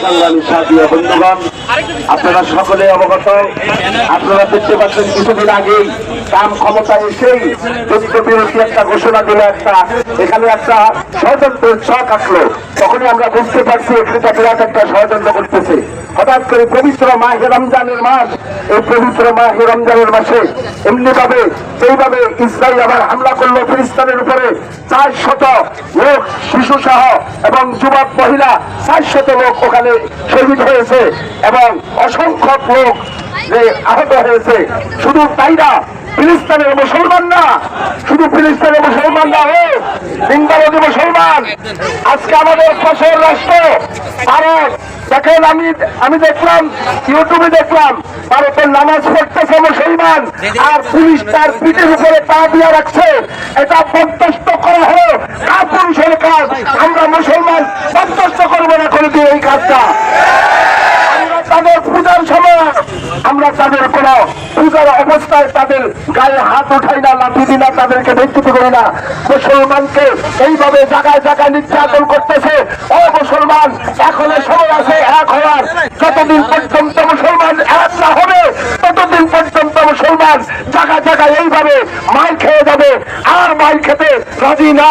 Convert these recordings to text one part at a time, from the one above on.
সংগ্রামী সাথীয় বন্ধুগণ আপনারা সকলে অবগত আপনারা দেখতে পাচ্ছেন কিছুদিন আগেই কাম ক্ষমতায় এসেই যুদ্ধ বিরোধী একটা ঘোষণা দিল একটা এখানে একটা ষড়যন্ত্রের ছক আঁকলো। তখনই আমরা বুঝতে পারছি এখানে বিরাট একটা ষড়যন্ত্র করতেছে। হঠাৎ করে পবিত্র মাহে রমজানের মাস, এই পবিত্র মাহে রমজানের মাসে এমনি ভাবে সেইভাবে ইসরায়েল আবার হামলা করল ফিলিস্তানের উপরে চার শত লোক শিশু সহ এবং যুবক, মহিলা চার শত লোক ওখানে শহীদ হয়েছে এবং অসংখ্য লোক আহত হয়েছে। শুধু তাই না ফিলিস্তানের মুসলমান না, শুধু ফিলিস্তানের মুসলমান না ও জিন্দাবাদী মুসলমান। আজকে আমাদের ফসল রাষ্ট্র, ভারত। দেখেন, আমি আমি দেখলাম, ইউটিউবে দেখলাম, ভারতের নামাজ পড়তেছে মুসলমান, আর পুলিশ তার পিঠের উপরে পা দিয়ে রাখছে। এটা বরদাস্ত করা হলো কার পুরুষের কাজ। আমরা মুসলমান বরদাস্ত করব না করে দিয়ে এই কাজটা আমরা তাদের পূজার সময় আমরা তাদের কোন পূজার অবস্থায় তাদের গায়ে হাত উঠাই না, লাঠি দিই না, তাদেরকে বিকৃতি করি না। মুসলমানকে এইভাবে জায়গায় জায়গায় নির্যাতন করতেছে। ও মুসলমান এখনও সময় আছে, এক হওয়ার। যতদিন পর্যন্ত মুসলমান এক না হবে, ততদিন পর্যন্ত মুসলমান জায়গায় জায়গায় এইভাবে মাল খেয়ে যাবে। আর মাল খেতে রাজি না।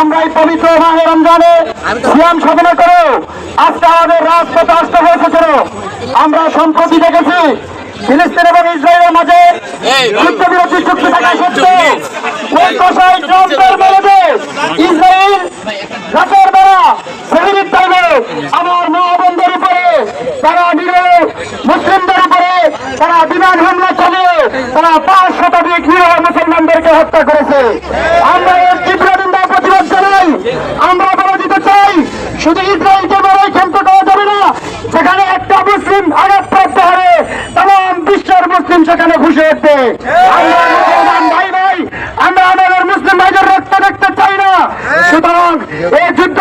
আমরা এই পবিত্র মাহে রমজানে সিয়াম সাধনা করে। আজকে আমাদের রাজপথে আসতে হয়েছে কেন আমরা সম্প্রতি দেখেছি, ফিলিস্তিন এবং ইসরায়েলের মাঝে যুদ্ধবিরতি চুক্তি থাকা সত্ত্বেও ওই কষাই ট্রাম্পের ইসরায়েল রাতের বেলা টাইমে আমার মা উপরে, তারা নিরে মুসলিমদের উপরে, তারা বিমান হামলা চালিয়ে তারা পাঁচ শতাধিক নিরহ মুসলমানদেরকে হত্যা করেছে। আমরা এর তীব্র নিন্দা প্রতিবাদ জানাই আমরা বলে দিতে চাই শুধু ইসরায়েলকে বড়ই ক্ষমতা করা যাবে না, সেখানে একটা মুসলিম আঘাতপ্রাপ্ত হবে। তাম বিশ্বের মুসলিম সেখানে খুশি উঠবে আমরা আমাদের মুসলিম ভাইদের রক্ত দেখতে চাই না। সুতরাং এই যুদ্ধ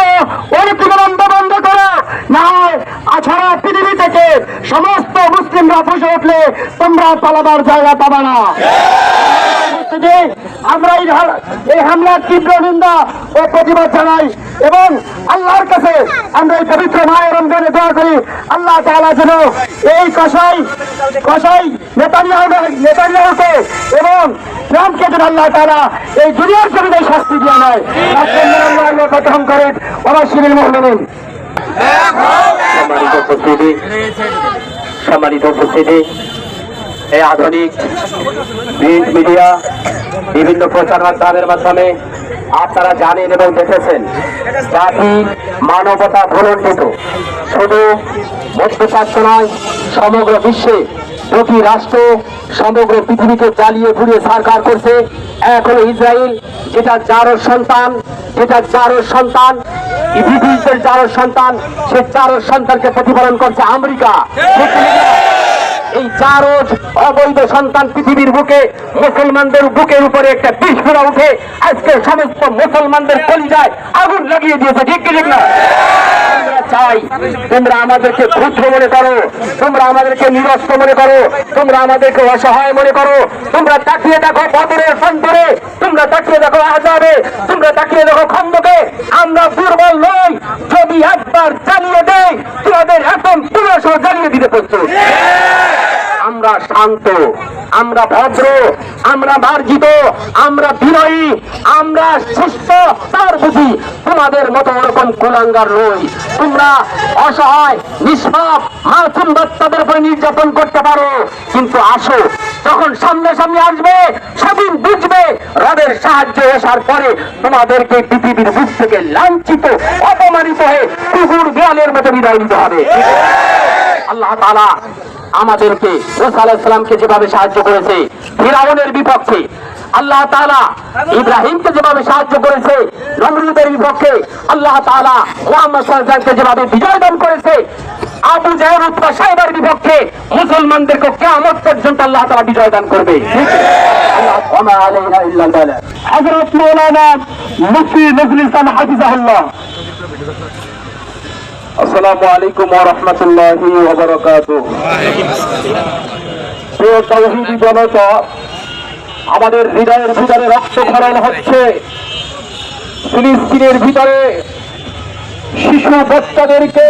অনতিবিলম্ব বন্ধ করো, না হয় পৃথিবী থেকে সমস্ত মুসলিমরা ফুসে উঠলে তোমরা পালাবার জায়গা পাবা না। আমরা এই হামলার তীব্র নিন্দা ও প্রতিবাদ জানাই। এবং আল্লাহর কাছে আমরা এই পবিত্র মায়ের রমজানে দোয়া করি, আল্লাহ তাআলা যেন এই কসাই কসাই নেতানিয়াহু নেতানিয়াহুকে এবং ট্রাম্পকে যেন আল্লাহ তাআলা এই দুনিয়ার জন্য শাস্তি দিয়ে নেয়। আল্লাহ করেন শিবির মহমিন সম্মানিত উপস্থিতি সম্মানিত উপস্থিতি এই আধুনিক প্রিন্ট মিডিয়া, বিভিন্ন প্রচার মাধ্যমের মাধ্যমে আপনারা জানেন এবং দেখেছেন জাতি মানবতা ভুলণ্ডিত। শুধু মধ্যপ্রাচ্য নয়, সমগ্র বিশ্বে প্রতি রাষ্ট্র, সমগ্র পৃথিবীকে জ্বালিয়ে ঘুরিয়ে সরকার করছে। এক হলো ইসরায়েল, যেটা জারোর সন্তান, যেটা জারোর সন্তান, ইহুদিদের জারোর সন্তান, সে জারোর সন্তানকে প্রতিপালন করছে আমেরিকা। এই চারজ অবৈধ সন্তান পৃথিবীর বুকে, মুসলমানদের বুকের উপরে একটা বিস্ফোরা উঠে আজকে সমস্ত মুসলমানদের কলিজায় আগুন লাগিয়ে দিয়েছে, ঠিক কি না? তোমরা আমাদেরকে মনে করো, তোমরা আমাদেরকে মনে করো, তোমরা আমাদেরকে অসহায় মনে করো, তোমরা তাকিয়ে দেখো তোমরা তাকিয়ে দেখো তোমরা তাকিয়ে দেখো আমরা দুর্বল নই দেয় তোমাদের দিতে প্রস্তুত। আমরা শান্ত, আমরা ভদ্র, আমরা মার্জিত, আমরা বিনয়ী, আমরা সুস্থ, তার বুঝি তোমাদের মতো ওরকম কুলাঙ্গার নই। তোমরা অসহায়, নিষ্পাপ, মাসুম বাচ্চাদের উপরে নির্যাতন করতে পারো। কিন্তু আসো, যখন সামনে সামনে আসবে, সেদিন বুঝবে রবের সাহায্য আসার পরে তোমাদেরকে পৃথিবীর বুক থেকে লাঞ্ছিত, অপমানিত হয়ে কুকুর, বিড়ালের মতো বিদায় নিতে হবে। আল্লাহ তাআলা আমাদেরকে মুসা যেভাবে সাহায্য করেছে ফিরাউনের বিপক্ষে আল্লাহ তাআলা ইব্রাহিমকে যেভাবে সাহায্য করেছে নমরুদের বিপক্ষে আল্লাহ তাআলা মুহাম্মদ সাল্লাল্লাহু যেভাবে বিজয় দান করেছে আবু জাহের উৎপা সাহেবের বিপক্ষে মুসলমানদেরকে কেমন পর্যন্ত আল্লাহ তালা বিজয় দান করবে। হযরত মাওলানা মুফতি নজরুল ইসলাম হাফিজাহুল্লাহ আসসালামু আলাইকুম ওয়া রাহমাতুল্লাহি ওয়া বারাকাতুহু। প্রিয় তাওহীদি জনতা, আমাদের হৃদয়ের ভিতরে রক্তক্ষরণ হচ্ছে। ফিলিস্তিনের ভিতরে শিশু বাচ্চাদেরকে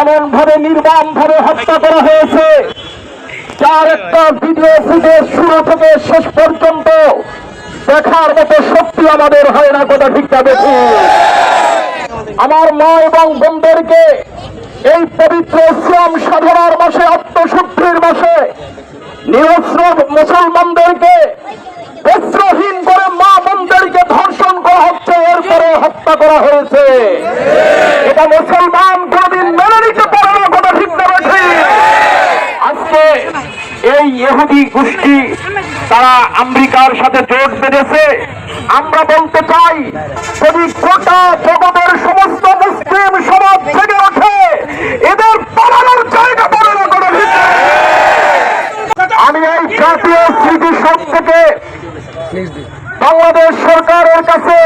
এমন ভাবে নির্মম ভাবে হত্যা করা হয়েছে, যার একটা ভিডিও ফুটেজ শুরু থেকে শেষ পর্যন্ত দেখার মতো শক্তি আমাদের হয় না, কথা ঠিক না আমার মা এবং বোনদেরকে এই পবিত্র শ্রম সাধনার মাসে, আত্মশুদ্ধির মাসে নিরস্ত্র মুসলমানদেরকে বস্ত্রহীন করে মা বোনদেরকে ধর্ষণ করা হচ্ছে, এরপরে হত্যা করা হয়েছে। এটা মুসলমান কোনদিন মেনে নিতে পারে না, কথা ঠিক। আজকে এই ইহুদি গোষ্ঠী তারা আমেরিকার সাথে জোট বেঁধেছে। আমরা বলতে চাই, যদি গোটা জগতের সমস্ত মুসলিম সমাজ থেকে ওঠে, এদের পালানোর জায়গা না কোনো আমি এই জাতীয় স্মৃতিসৌধ থেকে বাংলাদেশ সরকারের কাছে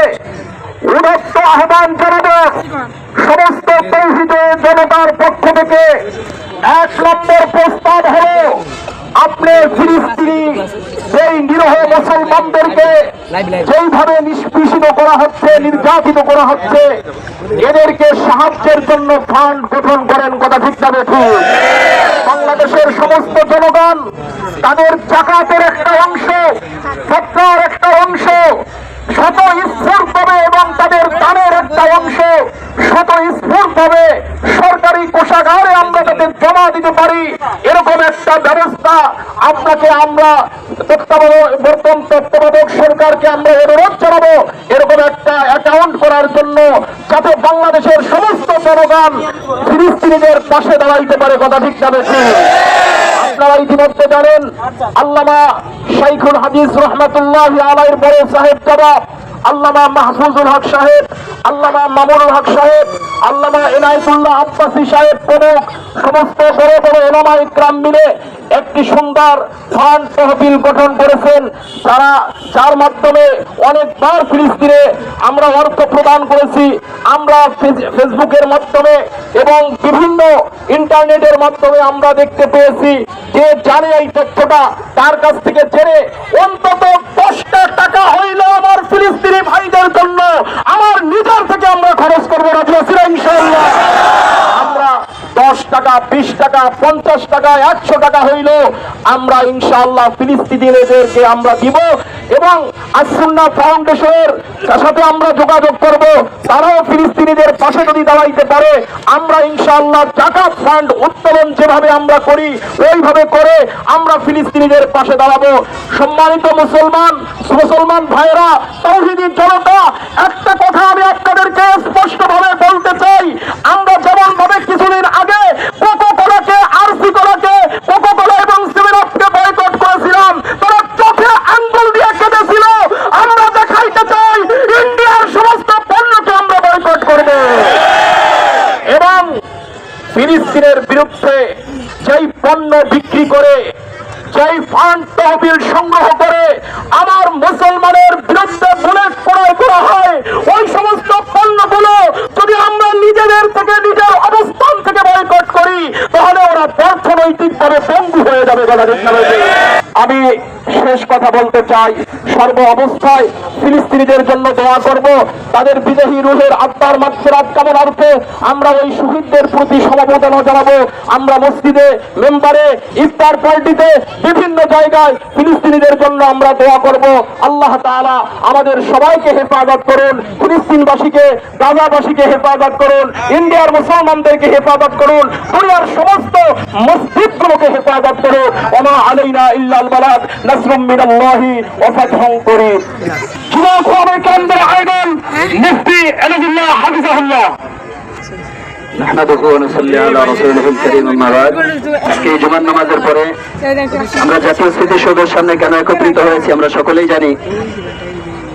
উদত্ত আহ্বান জানাব সমস্ত তৌহিদে জনতার পক্ষ থেকে এক নম্বর মুসলমানদেরকে যেইভাবে নিষ্পেষিত করা হচ্ছে নির্যাতিত করা হচ্ছে এদেরকে সাহায্যের জন্য ফান্ড গঠন করেন কথা ঠিক না বেঠি। বাংলাদেশের সমস্ত জনগণ তাদের জাকাতের একটা অংশ সত্তার একটা অংশ শত স্ফূর্ত হবে এবং তাদের দানের একটা অংশ শত স্ফূর্ত হবে। সরকারি কোষাগারে আমরা তাদের জমা দিতে পারি, এরকম একটা ব্যবস্থা আপনাকে আমরা বর্তমান তত্ত্বাবধায়ক সরকারকে আমরা অনুরোধ জানাব, এরকম একটা অ্যাকাউন্ট করার জন্য, যাতে বাংলাদেশের সমস্ত জনগণ ফিলিস্তিনিদের পাশে দাঁড়াইতে পারে। কথা ঠিক বেশি? আপনারা ইতিমধ্যে জানেন, আল্লামা শাইখুল হাদিস রহমতুল্লাহ আলাইর বড় সাহেব জবাব আল্লামা মাহফুজুল হক সাহেব, আল্লামা মামুনুল হক সাহেব, আল্লামা এনায়তুল্লাহ আব্বাসী সাহেব প্রমুখ, সমস্ত বড় বড় এলামা ইকরাম মিলে একটি সুন্দর ফান্ড তহবিল গঠন করেছেন। তারা, যার মাধ্যমে অনেকবার ফিলিস্তিনে আমরা অর্থ প্রদান করেছি। আমরা ফেস- ফেসবুকের মাধ্যমে এবং বিভিন্ন ইন্টারনেটের মাধ্যমে আমরা দেখতে পেয়েছি যে জানে এই তথ্যটা, তার কাছ থেকে জেনে অন্তত দশটা টাকা হইল আমার ফিলিস্তিনি ভাইদের জন্য। আমার নিজের থেকে আমরা খরচ করব, রাজি আছি আমরা দশ টাকা, বিশ টাকা, পঞ্চাশ টাকা, একশো টাকা হইল, আমরা ইনশাআল্লাহ ফিলিস্তিনিদেরকে আমরা দিব। এবং আসুন্না ফাউন্ডেশনের সাথে আমরা যোগাযোগ করব, তারাও ফিলিস্তিনিদের পাশে যদি দাঁড়াইতে পারে, আমরা ইনশাআল্লাহ জাকাত ফান্ড উত্তোলন যেভাবে আমরা করি, ওইভাবে করে আমরা ফিলিস্তিনিদের পাশে দাঁড়াবো। সম্মানিত মুসলমান মুসলমান ভাইরা তৌহিদি জনতা, একটা কথা আমি আপনাদেরকে স্পষ্টভাবে বলতে চাই। আমরা যেমন ভাবে কিছুদিন আগে কোকো কোলাকে কোকো কোলা এবং সেভেন আপকে বয়কট করেছিলাম তারা চোখে আঙ্গুল দিয়ে কেঁদেছিল আমরা দেখাইতে চাই ইন্ডিয়ার সমস্ত পণ্যকে আমরা বয়কট করব এবং ফিলিস্তিনের বিরুদ্ধে যেই পণ্য বিক্রি করে যেই তহবিল সংগ্রহ করে আমার মুসলমানের বিরুদ্ধে বুলেট প্রয়োগ করা হয় ওই সমস্ত পণ্যগুলো যদি আমরা নিজেদের থেকে, নিজের অবস্থান থেকে বয়কট করি, তাহলে ওরা অর্থনৈতিকভাবে বন্ধু হয়ে যাবে? আমি শেষ কথা বলতে চাই। সর্ব অবস্থায় ফিলিস্তিনিদের জন্য দোয়া করব। তাদের বিদেহী রুহের আত্মার মাত্রাত কামনার্থে আমরা ওই শহীদদের প্রতি সমবেদনা জানাব। আমরা মসজিদে, মেম্বারে, ইফতার পার্টিতে বিভিন্ন জায়গায় ফিলিস্তিনিদের জন্য আমরা দোয়া করব। আল্লাহ তাআলা আমাদের সবাইকে হেফাজত করুন। ফিলিস্তিনবাসীকে, গাজাবাসীকে হেফাজত করুন। ইন্ডিয়ার মুসলমানদেরকে হেফাজত করুন। দুনিয়ার সমস্ত মসজিদগুলোকে হেফাজত করুন। ওমা আলাইনা ইল্লাল বালাদ হ্যাঁ? আমরা জাতীয় স্মৃতিসৌধের সামনে কেন একত্রিত হয়েছি আমরা সকলেই জানি।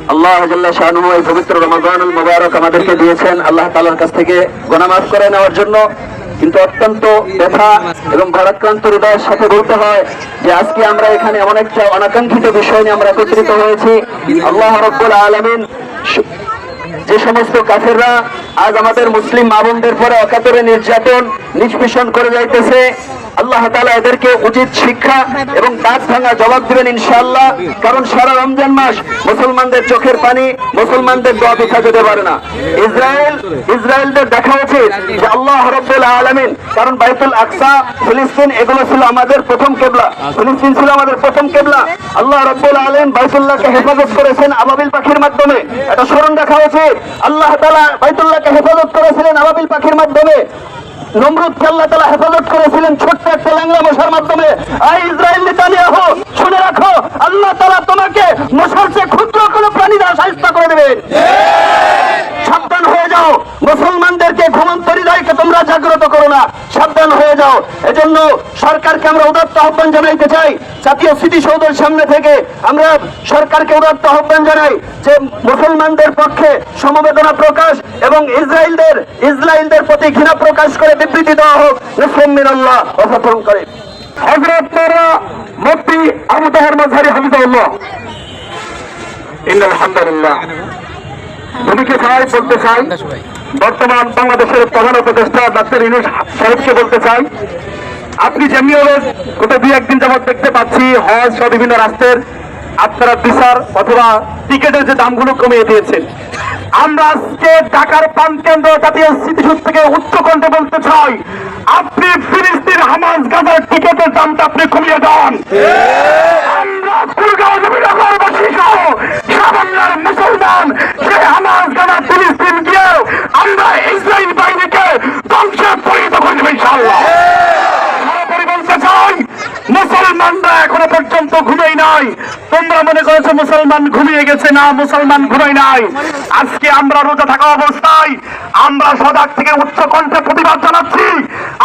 আল্লাহ শাহানুময় পবিত্র রমাদানুল মুবারক আমাদেরকে দিয়েছেন। আল্লাহ তালার কাছ থেকে গোনামাফ করে নেওয়ার জন্য কিন্তু অত্যন্ত ব্যথা এবং ভারাক্রান্ত হৃদয়ের সাথে বলতে হয় যে আজকে আমরা এখানে এমন একটা অনাকাঙ্ক্ষিত বিষয় নিয়ে আমরা একত্রিত হয়েছি। আল্লাহ রব্বুল আলমিন যে সমস্ত কাফেররা আজ আমাদের মুসলিম মা বোনদের পরে অকাতরে নির্যাতন, নিষ্পেষণ করে যাইতেছে। আল্লাহ তাআলা এদেরকে উচিত শিক্ষা এবং দাঁত ভাঙা জবাব দিবেন ইনশাআল্লাহ। কারণ সারা রমজান মাস মুসলমানদের চোখের পানি, মুসলমানদের দোয়া পিঠা যেতে পারে না। ইসরায়েল, ইসরায়েলদের দেখা উচিত যে আল্লাহ রব্বুল আলামিন, কারণ বাইতুল আকসা, ফিলিস্তিন, এগুলো ছিল আমাদের প্রথম কেবলা। ফিলিস্তিন ছিল আমাদের প্রথম কেবলা। আল্লাহ রব্বুল আলামিন বাইতুল্লাহকে হেফাজত করেছেন আবাবিল পাখির মাধ্যমে। এটা স্মরণ রাখা উচিত। আল্লাহ তাআলা বাইতুল্লাহকে হেফাজত করেছিলেন আবাবিল পাখির মাধ্যমে। নমরুদকে আল্লাহ তালা হেফাজত করেছিলেন ছোট্ট একটা ল্যাংলা মশার মাধ্যমে। আই ইসরায়েল নেতানিয়াহু, শুনে রাখো, আল্লাহ তালা তোমাকে মশার চেয়ে ক্ষুদ্র কোনো প্রাণী দ্বারা সাহিত্য করে দেবে যাও মুসলমানদেরকে ঘুমন্ত হৃদয়কে তোমরা জাগ্রত করো না। সাবধান হয়ে যাও। এজন্য সরকারকে আমরা উদাত্ত আহ্বান জানাইতে চাই। জাতীয় স্মৃতিসৌধের সামনে থেকে আমরা সরকারকে উদাত্ত আহ্বান জানাই যে মুসলমানদের পক্ষে সমবেদনা প্রকাশ এবং ইসরায়েলদের ইসরায়েলদের প্রতি ঘৃণা প্রকাশ করে বিবৃতি দেওয়া হোক। মুসলিম মিনাল্লাহ অপসারণ করে। হজরত মুফতি আবু তাহের মাঝারি হামিদুল্লাহ ইন্নাল হামদুলিল্লাহ। ভূমিকে চাই, বলতে চাই। বর্তমান বাংলাদেশের প্রধান উপদেষ্টা ডাক্তার ইনুস সাহেবকে বলতে চাই। আপনি যেমনি হলে গত দুই, একদিন যাবত দেখতে পাচ্ছি, হজ সহ বিভিন্ন রাষ্ট্রের আপনারা বিচার অথবা টিকেটের যে দামগুলো কমিয়ে দিয়েছেন। আমরা আজকে ঢাকার পান কেন্দ্র জাতীয় স্মৃতিসূদ থেকে উচ্চ কণ্ঠে বলতে চাই, আপনি ফিলিস্তিন হামাজ গাজার টিকেটের দামটা আপনি কমিয়ে দেন আমরা কুলগাঁও জমিনগরবাসী সহ সামান্যার মুসলমান সে হামাজ গানা ফিলিস্তিন গিয়ে আমরা ইসরায়েল বাহিনীকে ধ্বংসে পরিণত করে দেবো ইনশাআল্লাহ সর্বোপরি বলতে চাই মুসলমানরা এখনও পর্যন্ত ঘুমেই নাই তোমরা মনে করেছ মুসলমান ঘুমিয়ে গেছে না, মুসলমান ঘুমাই নাই। আজকে আমরা রোজা থাকা অবস্থায় আমরা সজাগ থেকে উচ্চ কণ্ঠে প্রতিবাদ জানাচ্ছি।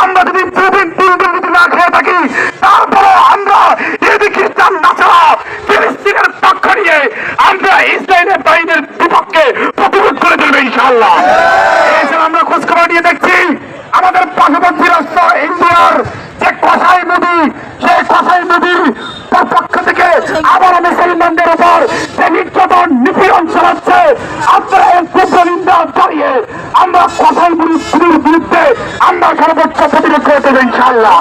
আমরা যদি দুদিন তিন দিন না খেয়ে থাকি, তারপরে আমরা ইহুদি খ্রিস্টান নাছাড়া ফিলিস্তিনের পক্ষ নিয়ে আমরা ইসরায়েলের বাহিনীর বিপক্ষে প্রতিরোধ করে দেবে ইনশাআল্লাহ এই যে আমরা খোঁজখবর নিয়ে দেখছি আমাদের পার্শ্ববর্তী রাষ্ট্র ইন্ডিয়ার যে কসাই নদী সেই কসাই নদীর পক্ষ থেকে আবার মুসলমানদের উপর যে নির্যাতন নিপীড়ন চালাচ্ছে আপনারা এর তীব্র নিন্দা জানিয়ে আমরা কসাই নদীর বিরুদ্ধে আমরা সর্বোচ্চ প্রতিরোধ করে দেবো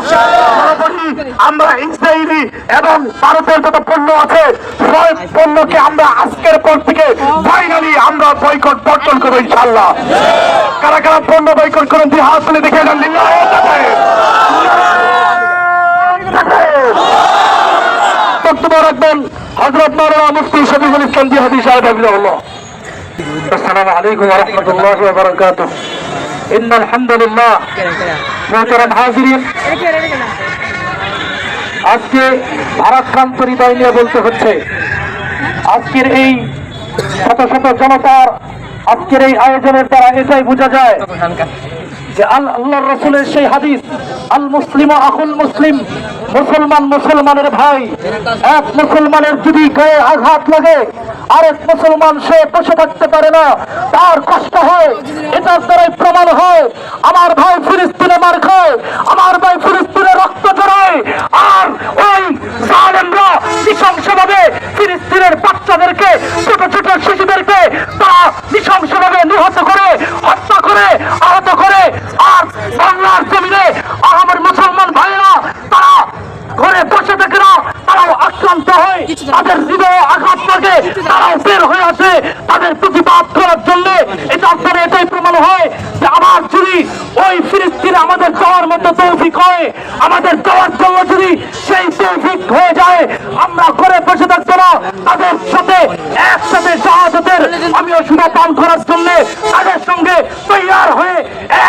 আমরা ইসরায়েলি এবং ভারতের যত পণ্য আছে, সব পণ্যকে আমরা আজকের পর থেকে ফাইনালি আমরা বয়কট বর্জন কারা কারা পণ্য বয়কট হাত তুলে দেখে হজরত মাওলানা মুফতি শফিকুল সাহেব বারাকাতুহু ইন্নাল হামদুলিল্লাহ মুহতারাম হাজিরিন আজকে ভারাক্রান্ত হৃদয় নিয়ে বলতে হচ্ছে। আজকের এই শত শত জনতার আজকের এই আয়োজনের দ্বারা এটাই বোঝা যায় যে আল আল্লাহ রসুলের সেই হাদিস, আল মুসলিম আকুল মুসলিম, মুসলমান মুসলমানের ভাই, এক মুসলমানের যদি গায়ে আঘাত লাগে আরেক মুসলমান সে বসে থাকতে পারে না। তার কষ্ট হয়, এটার দ্বারাই প্রমাণ হয়, আমার ভাই ফিলিস্তিনে মার খায়, আমার ভাই ফিলিস্তিনে রক্ত জড়ায় আর ওই জালেমরা নৃশংসভাবে ফিলিস্তিনের বাচ্চাদেরকে, ছোট ছোট শিশুদেরকে তারা নৃশংসভাবে নিহত করে, হত্যা করে, আহত করে, আর বাংলার জমিনে আমার মুসলমান ভাইরা তারা ঘরে বসে থাকে না, তারাও আক্রান্ত হয়। তাদের হৃদয়ে আঘাত লাগে তারাও বের হয়ে আসে। তাদের প্রতিবাদ করার জন্য এটা আপনার এটাই প্রমাণ হয় যে আমার যদি ওই ফিলিস্তিনে আমাদের যাওয়ার মতো তৌফিক হয়, আমাদের যাওয়ার জন্য যদি সেই তৌফিক হয়ে যায়, আমরা ঘরে বসে থাকব না। তাদের সাথে, একসাথে শাহাদতের আমিও সুরা পান করার জন্য তাদের সঙ্গে তৈয়ার হয়ে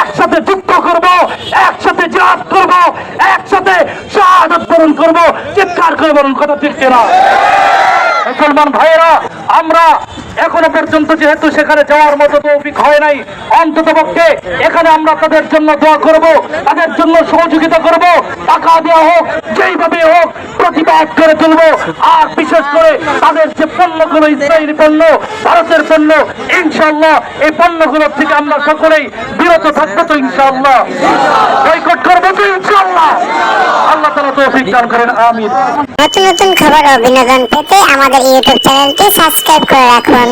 একসাথে যুদ্ধ করব, একসাথে জিহাদ করব, একসাথে শাহাদত বরণ করব, চিৎকার করে বরণ কথা ঠিক কিনা? মুসলমান ভাইয়েরা, আমরা এখনও পর্যন্ত যেহেতু সেখানে যাওয়ার মতো তৌফিক হয় নাই, অন্তত পক্ষে এখানে আমরা তাদের জন্য দোয়া করব, তাদের জন্য সহযোগিতা করব, টাকা দেওয়া হোক, যেইভাবে হোক প্রতিবাদ করে তুলব। আর বিশেষ করে তাদের যে পণ্যগুলো, ইসরায়েলি পণ্য, ভারতের পণ্য ইনশাল্লাহ এই পণ্যগুলোর থেকে আমরা সকলেই বিরত থাকব তো ইনশাল্লাহ বয়কট করব তো ইনশাল্লাহ আল্লাহ তালা তৌফিক দান করেন, আমিন। নতুন নতুন খবর ও বিনোদন পেতে আমাদের ইউটিউব চ্যানেলটি সাবস্ক্রাইব করে রাখুন।